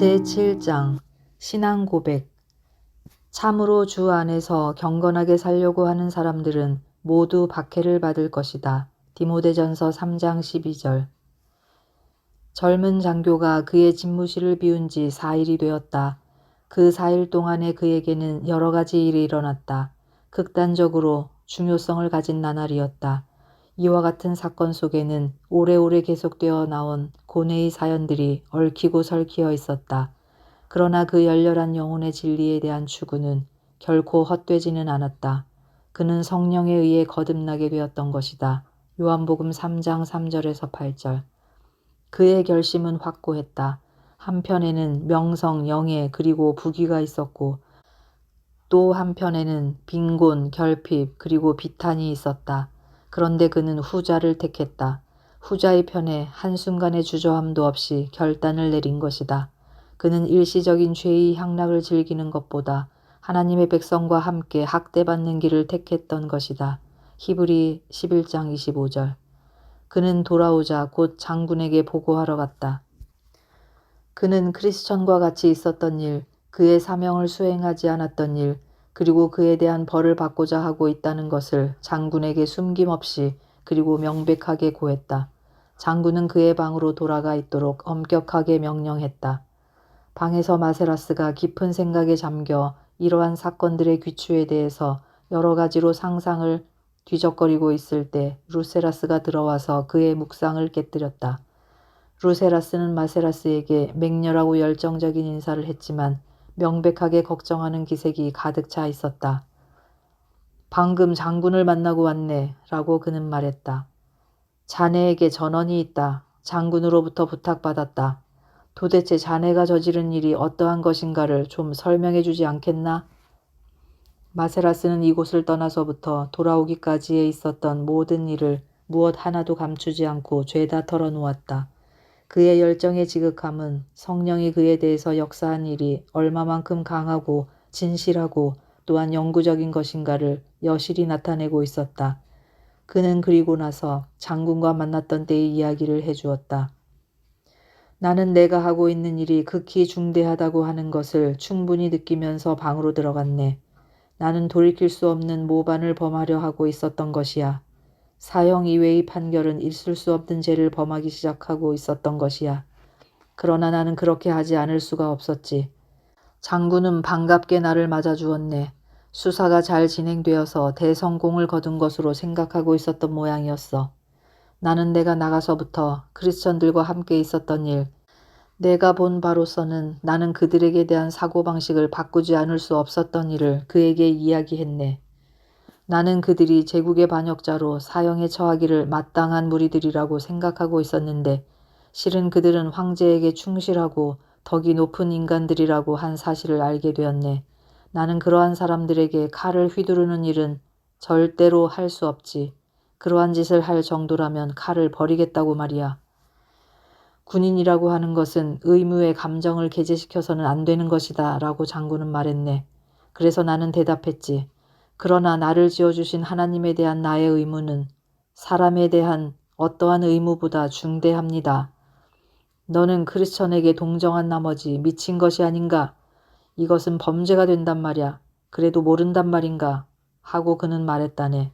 제7장 신앙 고백 참으로 주 안에서 경건하게 살려고 하는 사람들은 모두 박해를 받을 것이다. 디모데전서 3장 12절 젊은 장교가 그의 집무실을 비운 지 4일이 되었다. 그 4일 동안에 그에게는 여러 가지 일이 일어났다. 극단적으로 중요성을 가진 나날이었다. 이와 같은 사건 속에는 오래오래 계속되어 나온 고뇌의 사연들이 얽히고 설키어 있었다. 그러나 그 열렬한 영혼의 진리에 대한 추구는 결코 헛되지는 않았다. 그는 성령에 의해 거듭나게 되었던 것이다. 요한복음 3장 3절에서 8절. 그의 결심은 확고했다. 한편에는 명성, 영예, 그리고 부귀가 있었고 또 한편에는 빈곤, 결핍, 그리고 비탄이 있었다. 그런데 그는 후자를 택했다. 후자의 편에 한순간의 주저함도 없이 결단을 내린 것이다. 그는 일시적인 죄의 향락을 즐기는 것보다 하나님의 백성과 함께 학대받는 길을 택했던 것이다. 히브리 11장 25절. 그는 돌아오자 곧 장군에게 보고하러 갔다. 그는 크리스천과 같이 있었던 일, 그의 사명을 수행하지 않았던 일, 그리고 그에 대한 벌을 받고자 하고 있다는 것을 장군에게 숨김없이 그리고 명백하게 고했다. 장군은 그의 방으로 돌아가 있도록 엄격하게 명령했다. 방에서 마세라스가 깊은 생각에 잠겨 이러한 사건들의 귀추에 대해서 여러 가지로 상상을 뒤적거리고 있을 때 루세라스가 들어와서 그의 묵상을 깨뜨렸다. 루세라스는 마세라스에게 맹렬하고 열정적인 인사를 했지만 명백하게 걱정하는 기색이 가득 차 있었다. 방금 장군을 만나고 왔네 라고 그는 말했다. 자네에게 전원이 있다. 장군으로부터 부탁받았다. 도대체 자네가 저지른 일이 어떠한 것인가를 좀 설명해 주지 않겠나? 마세라스는 이곳을 떠나서부터 돌아오기까지에 있었던 모든 일을 무엇 하나도 감추지 않고 죄다 털어놓았다. 그의 열정의 지극함은 성령이 그에 대해서 역사한 일이 얼마만큼 강하고 진실하고 또한 영구적인 것인가를 여실히 나타내고 있었다. 그는 그리고 나서 장군과 만났던 때의 이야기를 해주었다. 나는 내가 하고 있는 일이 극히 중대하다고 하는 것을 충분히 느끼면서 방으로 들어갔네. 나는 돌이킬 수 없는 모반을 범하려 하고 있었던 것이야. 사형 이외의 판결은 있을 수 없는 죄를 범하기 시작하고 있었던 것이야. 그러나 나는 그렇게 하지 않을 수가 없었지. 장군은 반갑게 나를 맞아주었네. 수사가 잘 진행되어서 대성공을 거둔 것으로 생각하고 있었던 모양이었어. 나는 내가 나가서부터 크리스천들과 함께 있었던 일, 내가 본 바로서는 나는 그들에게 대한 사고방식을 바꾸지 않을 수 없었던 일을 그에게 이야기했네. 나는 그들이 제국의 반역자로 사형에 처하기를 마땅한 무리들이라고 생각하고 있었는데 실은 그들은 황제에게 충실하고 덕이 높은 인간들이라고 한 사실을 알게 되었네. 나는 그러한 사람들에게 칼을 휘두르는 일은 절대로 할 수 없지. 그러한 짓을 할 정도라면 칼을 버리겠다고 말이야. 군인이라고 하는 것은 의무의 감정을 개재시켜서는 안 되는 것이다 라고 장군은 말했네. 그래서 나는 대답했지. 그러나 나를 지어주신 하나님에 대한 나의 의무는 사람에 대한 어떠한 의무보다 중대합니다. 너는 크리스천에게 동정한 나머지 미친 것이 아닌가? 이것은 범죄가 된단 말이야. 그래도 모른단 말인가? 하고 그는 말했다네.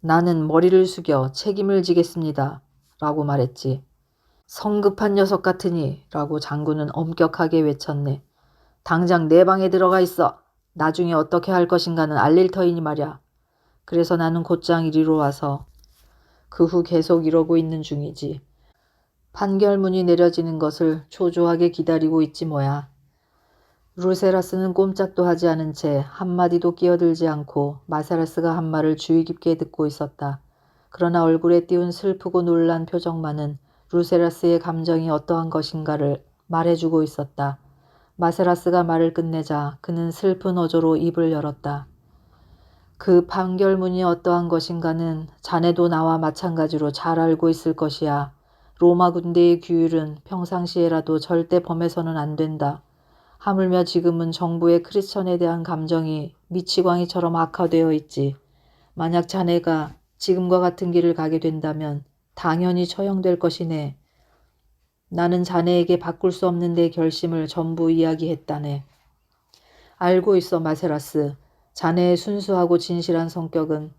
나는 머리를 숙여 책임을 지겠습니다. 라고 말했지. 성급한 녀석 같으니 라고 장군은 엄격하게 외쳤네. 당장 내 방에 들어가 있어. 나중에 어떻게 할 것인가는 알릴 터이니 말이야. 그래서 나는 곧장 이리로 와서 그 후 계속 이러고 있는 중이지. 판결문이 내려지는 것을 초조하게 기다리고 있지 뭐야. 루세라스는 꼼짝도 하지 않은 채 한마디도 끼어들지 않고 마세라스가 한 말을 주의 깊게 듣고 있었다. 그러나 얼굴에 띄운 슬프고 놀란 표정만은 루세라스의 감정이 어떠한 것인가를 말해주고 있었다. 마세라스가 말을 끝내자 그는 슬픈 어조로 입을 열었다. 그 판결문이 어떠한 것인가는 자네도 나와 마찬가지로 잘 알고 있을 것이야. 로마 군대의 규율은 평상시에라도 절대 범해서는 안 된다. 하물며 지금은 정부의 크리스천에 대한 감정이 미치광이처럼 악화되어 있지. 만약 자네가 지금과 같은 길을 가게 된다면 당연히 처형될 것이네. 나는 자네에게 바꿀 수 없는 내 결심을 전부 이야기했다네. 알고 있어, 마세라스. 자네의 순수하고 진실한 성격은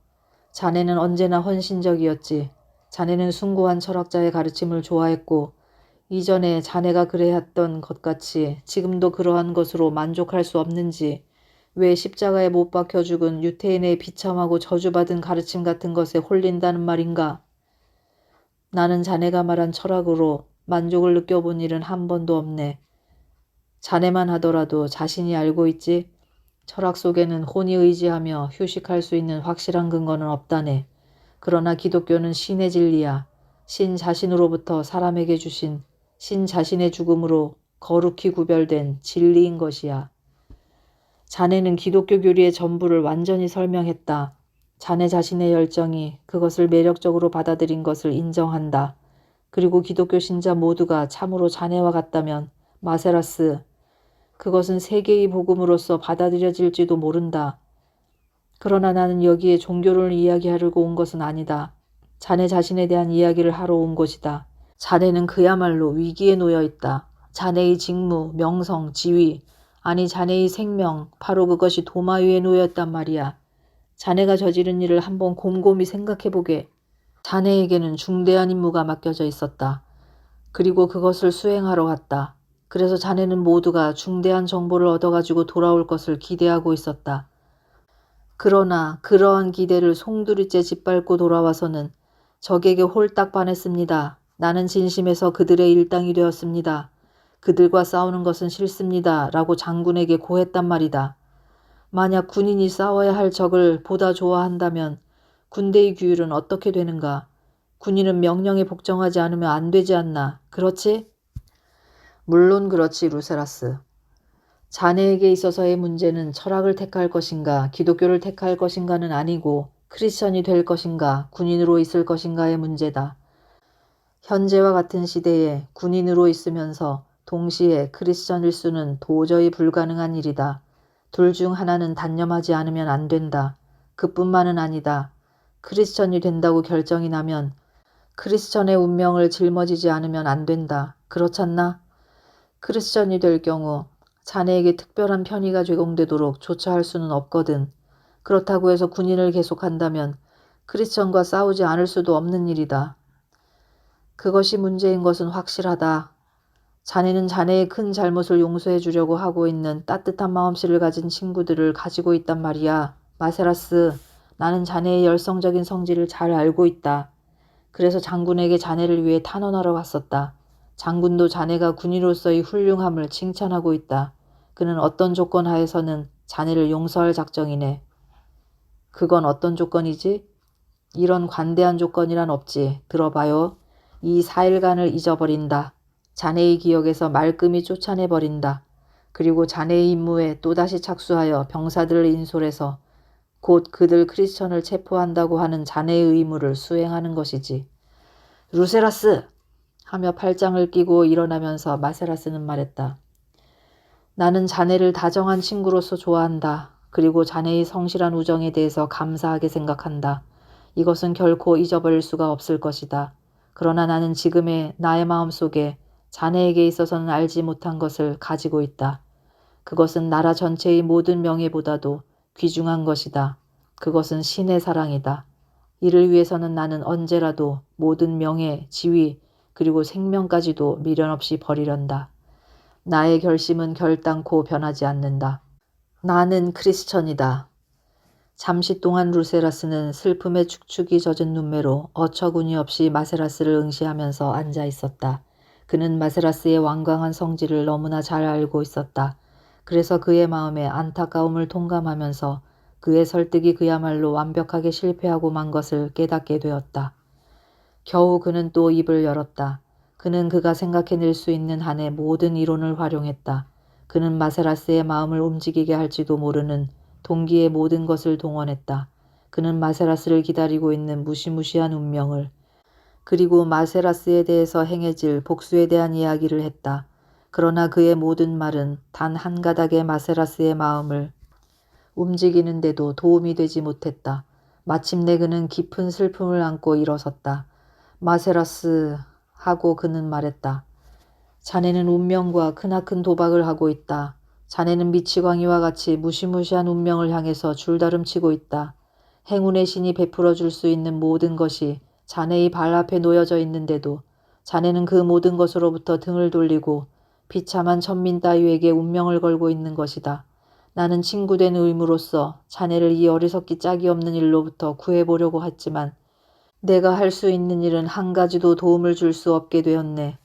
자네는 언제나 헌신적이었지. 자네는 숭고한 철학자의 가르침을 좋아했고 이전에 자네가 그래했던 것 같이 지금도 그러한 것으로 만족할 수 없는지 왜 십자가에 못 박혀 죽은 유태인의 비참하고 저주받은 가르침 같은 것에 홀린다는 말인가? 나는 자네가 말한 철학으로 만족을 느껴본 일은 한 번도 없네. 자네만 하더라도 자신이 알고 있지? 철학 속에는 혼이 의지하며 휴식할 수 있는 확실한 근거는 없다네. 그러나 기독교는 신의 진리야. 신 자신으로부터 사람에게 주신 신 자신의 죽음으로 거룩히 구별된 진리인 것이야. 자네는 기독교 교리의 전부를 완전히 설명했다. 자네 자신의 열정이 그것을 매력적으로 받아들인 것을 인정한다. 그리고 기독교 신자 모두가 참으로 자네와 같다면 마세라스 그것은 세계의 복음으로서 받아들여질지도 모른다. 그러나 나는 여기에 종교를 이야기하려고 온 것은 아니다. 자네 자신에 대한 이야기를 하러 온 것이다. 자네는 그야말로 위기에 놓여 있다. 자네의 직무, 명성, 지위, 아니 자네의 생명, 바로 그것이 도마 위에 놓였단 말이야. 자네가 저지른 일을 한번 곰곰이 생각해보게. 자네에게는 중대한 임무가 맡겨져 있었다. 그리고 그것을 수행하러 갔다. 그래서 자네는 모두가 중대한 정보를 얻어가지고 돌아올 것을 기대하고 있었다. 그러나 그러한 기대를 송두리째 짓밟고 돌아와서는 적에게 홀딱 반했습니다. 나는 진심에서 그들의 일당이 되었습니다. 그들과 싸우는 것은 싫습니다. 라고 장군에게 고했단 말이다. 만약 군인이 싸워야 할 적을 보다 좋아한다면 군대의 규율은 어떻게 되는가? 군인은 명령에 복종하지 않으면 안 되지 않나? 그렇지? 물론 그렇지, 루세라스. 자네에게 있어서의 문제는 철학을 택할 것인가, 기독교를 택할 것인가는 아니고 크리스천이 될 것인가, 군인으로 있을 것인가의 문제다. 현재와 같은 시대에 군인으로 있으면서 동시에 크리스천일 수는 도저히 불가능한 일이다. 둘 중 하나는 단념하지 않으면 안 된다. 그뿐만은 아니다. 크리스천이 된다고 결정이 나면 크리스천의 운명을 짊어지지 않으면 안 된다. 그렇잖나? 크리스천이 될 경우 자네에게 특별한 편의가 제공되도록 조처할 수는 없거든. 그렇다고 해서 군인을 계속한다면 크리스천과 싸우지 않을 수도 없는 일이다. 그것이 문제인 것은 확실하다. 자네는 자네의 큰 잘못을 용서해 주려고 하고 있는 따뜻한 마음씨를 가진 친구들을 가지고 있단 말이야. 마세라스, 나는 자네의 열성적인 성질을 잘 알고 있다. 그래서 장군에게 자네를 위해 탄원하러 갔었다. 장군도 자네가 군인으로서의 훌륭함을 칭찬하고 있다. 그는 어떤 조건 하에서는 자네를 용서할 작정이네. 그건 어떤 조건이지? 이런 관대한 조건이란 없지. 들어봐요. 이 4일간을 잊어버린다. 자네의 기억에서 말끔히 쫓아내버린다. 그리고 자네의 임무에 또다시 착수하여 병사들을 인솔해서 곧 그들 크리스천을 체포한다고 하는 자네의 의무를 수행하는 것이지. 루세라스! 하며 팔짱을 끼고 일어나면서 마세라스는 말했다. 나는 자네를 다정한 친구로서 좋아한다. 그리고 자네의 성실한 우정에 대해서 감사하게 생각한다. 이것은 결코 잊어버릴 수가 없을 것이다. 그러나 나는 지금의 나의 마음 속에 자네에게 있어서는 알지 못한 것을 가지고 있다. 그것은 나라 전체의 모든 명예보다도 귀중한 것이다. 그것은 신의 사랑이다. 이를 위해서는 나는 언제라도 모든 명예, 지위, 그리고 생명까지도 미련 없이 버리련다. 나의 결심은 결단코 변하지 않는다. 나는 크리스천이다. 잠시 동안 루세라스는 슬픔의 축축이 젖은 눈매로 어처구니 없이 마세라스를 응시하면서 앉아 있었다. 그는 마세라스의 완강한 성질을 너무나 잘 알고 있었다. 그래서 그의 마음에 안타까움을 통감하면서 그의 설득이 그야말로 완벽하게 실패하고 만 것을 깨닫게 되었다. 겨우 그는 또 입을 열었다. 그는 그가 생각해낼 수 있는 한의 모든 이론을 활용했다. 그는 마세라스의 마음을 움직이게 할지도 모르는 동기의 모든 것을 동원했다. 그는 마세라스를 기다리고 있는 무시무시한 운명을 그리고 마세라스에 대해서 행해질 복수에 대한 이야기를 했다. 그러나 그의 모든 말은 단 한 가닥의 마세라스의 마음을 움직이는데도 도움이 되지 못했다. 마침내 그는 깊은 슬픔을 안고 일어섰다. 마세라스 하고 그는 말했다. 자네는 운명과 크나큰 도박을 하고 있다. 자네는 미치광이와 같이 무시무시한 운명을 향해서 줄다름치고 있다. 행운의 신이 베풀어 줄 수 있는 모든 것이 자네의 발 앞에 놓여져 있는데도 자네는 그 모든 것으로부터 등을 돌리고 비참한 천민 따위에게 운명을 걸고 있는 것이다. 나는 친구된 의무로서 자네를 이 어리석기 짝이 없는 일로부터 구해보려고 했지만 내가 할 수 있는 일은 한 가지도 도움을 줄 수 없게 되었네.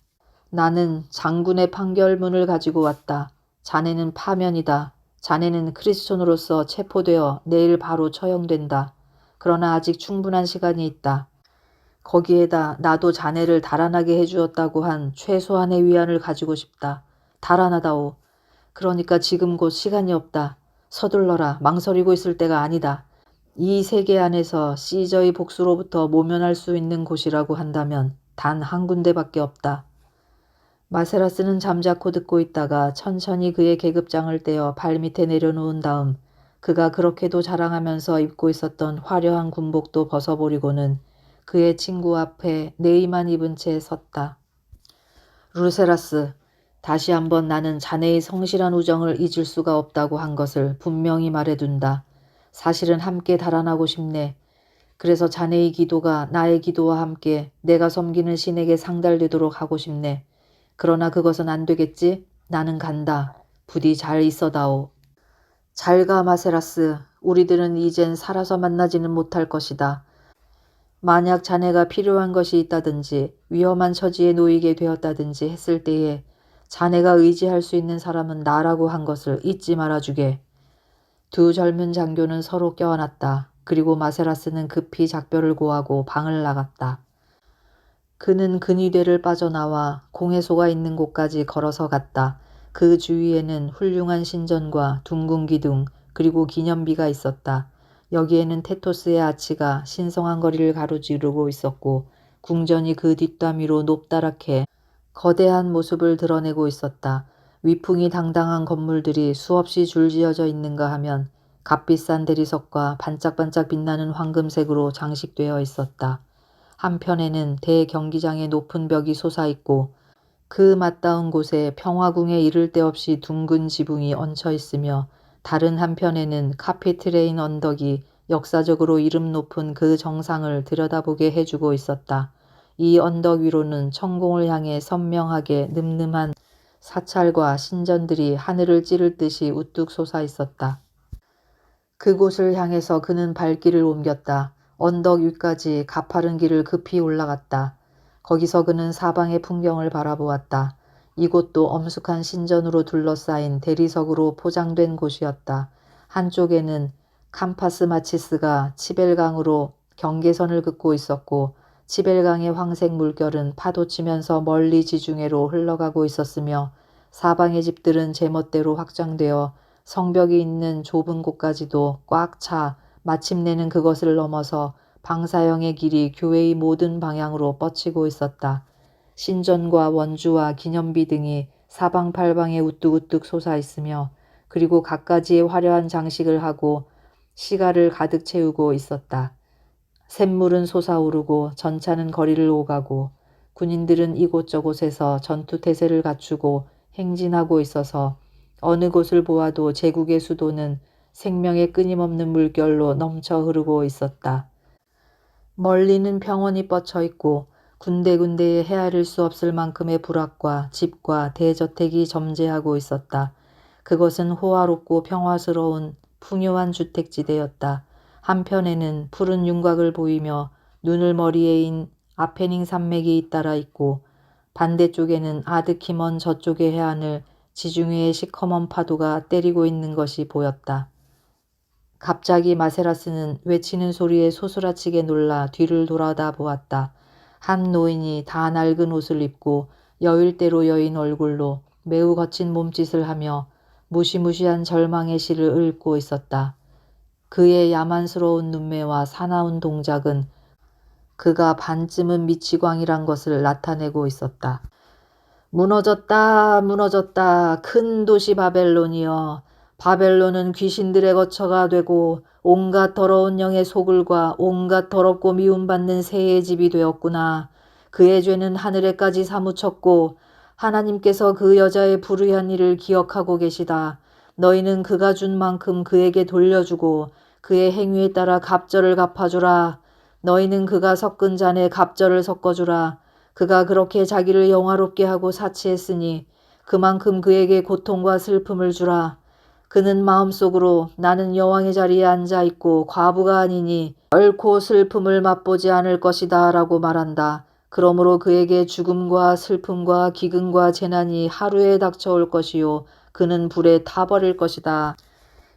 나는 장군의 판결문을 가지고 왔다. 자네는 파면이다. 자네는 크리스천으로서 체포되어 내일 바로 처형된다. 그러나 아직 충분한 시간이 있다. 거기에다 나도 자네를 달아나게 해주었다고 한 최소한의 위안을 가지고 싶다. 달아나다오. 그러니까 지금 곧 시간이 없다. 서둘러라. 망설이고 있을 때가 아니다. 이 세계 안에서 시저의 복수로부터 모면할 수 있는 곳이라고 한다면 단 한 군데밖에 없다. 마세라스는 잠자코 듣고 있다가 천천히 그의 계급장을 떼어 발밑에 내려놓은 다음 그가 그렇게도 자랑하면서 입고 있었던 화려한 군복도 벗어버리고는 그의 친구 앞에 네이만 입은 채 섰다. 루세라스, 다시 한번 나는 자네의 성실한 우정을 잊을 수가 없다고 한 것을 분명히 말해둔다. 사실은 함께 달아나고 싶네. 그래서 자네의 기도가 나의 기도와 함께 내가 섬기는 신에게 상달되도록 하고 싶네. 그러나 그것은 안 되겠지? 나는 간다. 부디 잘 있어다오. 잘 가, 마세라스. 우리들은 이젠 살아서 만나지는 못할 것이다. 만약 자네가 필요한 것이 있다든지 위험한 처지에 놓이게 되었다든지 했을 때에 자네가 의지할 수 있는 사람은 나라고 한 것을 잊지 말아주게. 두 젊은 장교는 서로 껴안았다. 그리고 마세라스는 급히 작별을 고하고 방을 나갔다. 그는 근위대를 빠져나와 공해소가 있는 곳까지 걸어서 갔다. 그 주위에는 훌륭한 신전과 둥근 기둥 그리고 기념비가 있었다. 여기에는 테토스의 아치가 신성한 거리를 가로지르고 있었고 궁전이 그 뒷담위로 높다랗게 거대한 모습을 드러내고 있었다. 위풍이 당당한 건물들이 수없이 줄지어져 있는가 하면 값비싼 대리석과 반짝반짝 빛나는 황금색으로 장식되어 있었다. 한편에는 대경기장의 높은 벽이 솟아있고 그 맞닿은 곳에 평화궁에 이를 데 없이 둥근 지붕이 얹혀 있으며 다른 한편에는 카페트레인 언덕이 역사적으로 이름 높은 그 정상을 들여다보게 해주고 있었다. 이 언덕 위로는 천공을 향해 선명하게 늠름한 사찰과 신전들이 하늘을 찌를 듯이 우뚝 솟아 있었다. 그곳을 향해서 그는 발길을 옮겼다. 언덕 위까지 가파른 길을 급히 올라갔다. 거기서 그는 사방의 풍경을 바라보았다. 이곳도 엄숙한 신전으로 둘러싸인 대리석으로 포장된 곳이었다. 한쪽에는 캄파스 마치스가 치벨강으로 경계선을 긋고 있었고 치벨강의 황색 물결은 파도치면서 멀리 지중해로 흘러가고 있었으며 사방의 집들은 제멋대로 확장되어 성벽이 있는 좁은 곳까지도 꽉 차 마침내는 그것을 넘어서 방사형의 길이 교회의 모든 방향으로 뻗치고 있었다. 신전과 원주와 기념비 등이 사방팔방에 우뚝우뚝 솟아 있으며 그리고 갖가지의 화려한 장식을 하고 시가를 가득 채우고 있었다. 샘물은 솟아오르고 전차는 거리를 오가고 군인들은 이곳저곳에서 전투 태세를 갖추고 행진하고 있어서 어느 곳을 보아도 제국의 수도는 생명의 끊임없는 물결로 넘쳐 흐르고 있었다. 멀리는 평원이 뻗쳐 있고 군데군데에 헤아릴 수 없을 만큼의 불악과 집과 대저택이 점재하고 있었다. 그것은 호화롭고 평화스러운 풍요한 주택지대였다. 한편에는 푸른 윤곽을 보이며 눈을 머리에 인 아페닝 산맥이 잇따라 있고 반대쪽에는 아득히 먼 저쪽의 해안을 지중해의 시커먼 파도가 때리고 있는 것이 보였다. 갑자기 마세라스는 외치는 소리에 소스라치게 놀라 뒤를 돌아다 보았다. 한 노인이 다 낡은 옷을 입고 여일대로 여인 얼굴로 매우 거친 몸짓을 하며 무시무시한 절망의 시를 읊고 있었다. 그의 야만스러운 눈매와 사나운 동작은 그가 반쯤은 미치광이란 것을 나타내고 있었다. 무너졌다, 무너졌다. 큰 도시 바벨론이여. 바벨론은 귀신들의 거처가 되고 온갖 더러운 영의 소굴과 온갖 더럽고 미움받는 새의 집이 되었구나. 그의 죄는 하늘에까지 사무쳤고 하나님께서 그 여자의 불의한 일을 기억하고 계시다. 너희는 그가 준 만큼 그에게 돌려주고 그의 행위에 따라 갑절을 갚아주라. 너희는 그가 섞은 잔에 갑절을 섞어주라. 그가 그렇게 자기를 영화롭게 하고 사치했으니 그만큼 그에게 고통과 슬픔을 주라. 그는 마음속으로 나는 여왕의 자리에 앉아 있고 과부가 아니니 결코 슬픔을 맛보지 않을 것이다 라고 말한다. 그러므로 그에게 죽음과 슬픔과 기근과 재난이 하루에 닥쳐올 것이요 그는 불에 타버릴 것이다.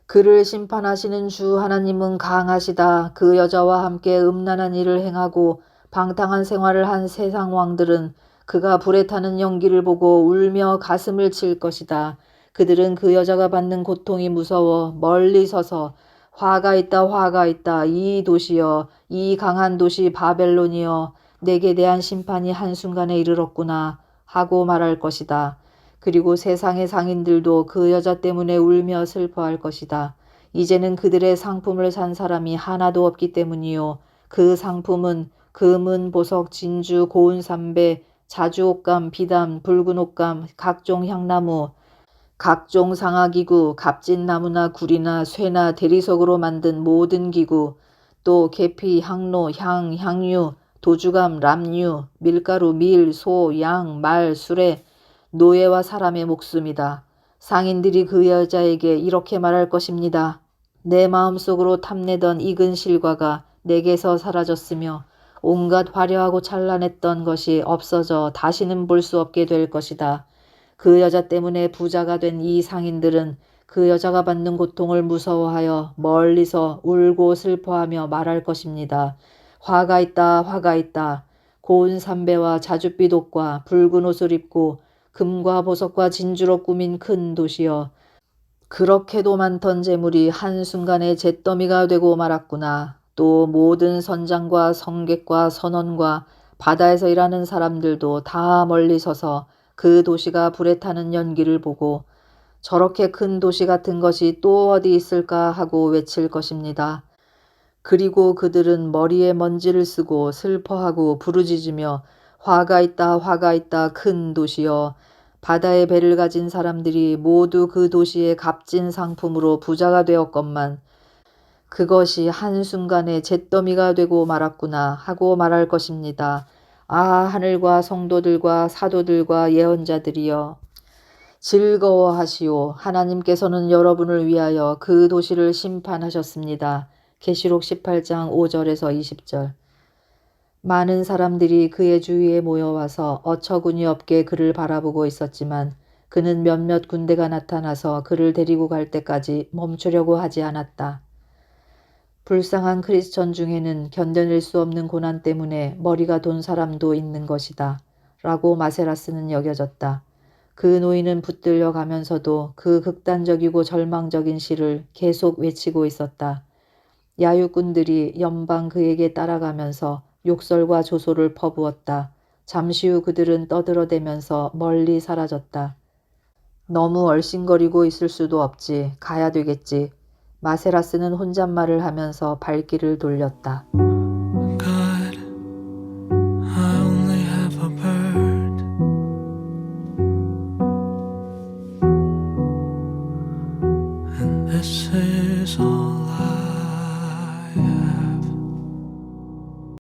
그를 심판하시는 주 하나님은 강하시다. 그 여자와 함께 음란한 일을 행하고 방탕한 생활을 한 세상 왕들은 그가 불에 타는 연기를 보고 울며 가슴을 칠 것이다. 그들은 그 여자가 받는 고통이 무서워 멀리 서서 화가 있다 화가 있다 이 도시여 이 강한 도시 바벨론이여 내게 대한 심판이 한순간에 이르렀구나 하고 말할 것이다. 그리고 세상의 상인들도 그 여자 때문에 울며 슬퍼할 것이다. 이제는 그들의 상품을 산 사람이 하나도 없기 때문이요. 그 상품은 금은 보석, 진주, 고운 삼배, 자주 옷감, 비담, 붉은 옷감, 각종 향나무, 각종 상하기구, 값진 나무나 구리나 쇠나 대리석으로 만든 모든 기구, 또 계피, 향로, 향, 향유, 도주감, 람유, 밀가루, 밀, 소, 양, 말, 수레, 노예와 사람의 목숨이다. 상인들이 그 여자에게 이렇게 말할 것입니다. 내 마음속으로 탐내던 익은 실과가 내게서 사라졌으며 온갖 화려하고 찬란했던 것이 없어져 다시는 볼 수 없게 될 것이다. 그 여자 때문에 부자가 된 이 상인들은 그 여자가 받는 고통을 무서워하여 멀리서 울고 슬퍼하며 말할 것입니다. 화가 있다, 화가 있다. 고운 삼배와 자줏빛 옷과 붉은 옷을 입고 금과 보석과 진주로 꾸민 큰 도시여. 그렇게도 많던 재물이 한순간에 잿더미가 되고 말았구나. 또 모든 선장과 성객과 선원과 바다에서 일하는 사람들도 다 멀리 서서 그 도시가 불에 타는 연기를 보고 저렇게 큰 도시 같은 것이 또 어디 있을까 하고 외칠 것입니다. 그리고 그들은 머리에 먼지를 쓰고 슬퍼하고 부르짖으며 화가 있다 화가 있다 큰 도시여 바다의 배를 가진 사람들이 모두 그 도시의 값진 상품으로 부자가 되었건만 그것이 한순간에 잿더미가 되고 말았구나 하고 말할 것입니다. 아 하늘과 성도들과 사도들과 예언자들이여 즐거워하시오 하나님께서는 여러분을 위하여 그 도시를 심판하셨습니다. 계시록 18장 5절에서 20절 많은 사람들이 그의 주위에 모여와서 어처구니 없게 그를 바라보고 있었지만 그는 몇몇 군대가 나타나서 그를 데리고 갈 때까지 멈추려고 하지 않았다. 불쌍한 크리스천 중에는 견뎌낼 수 없는 고난 때문에 머리가 돈 사람도 있는 것이다. 라고 마세라스는 여겨졌다. 그 노인은 붙들려 가면서도 그 극단적이고 절망적인 시를 계속 외치고 있었다. 야유꾼들이 연방 그에게 따라가면서 욕설과 조소를 퍼부었다. 잠시 후 그들은 떠들어대면서 멀리 사라졌다. 너무 얼씬거리고 있을 수도 없지. 가야 되겠지. 마세라스는 혼잣말을 하면서 발길을 돌렸다.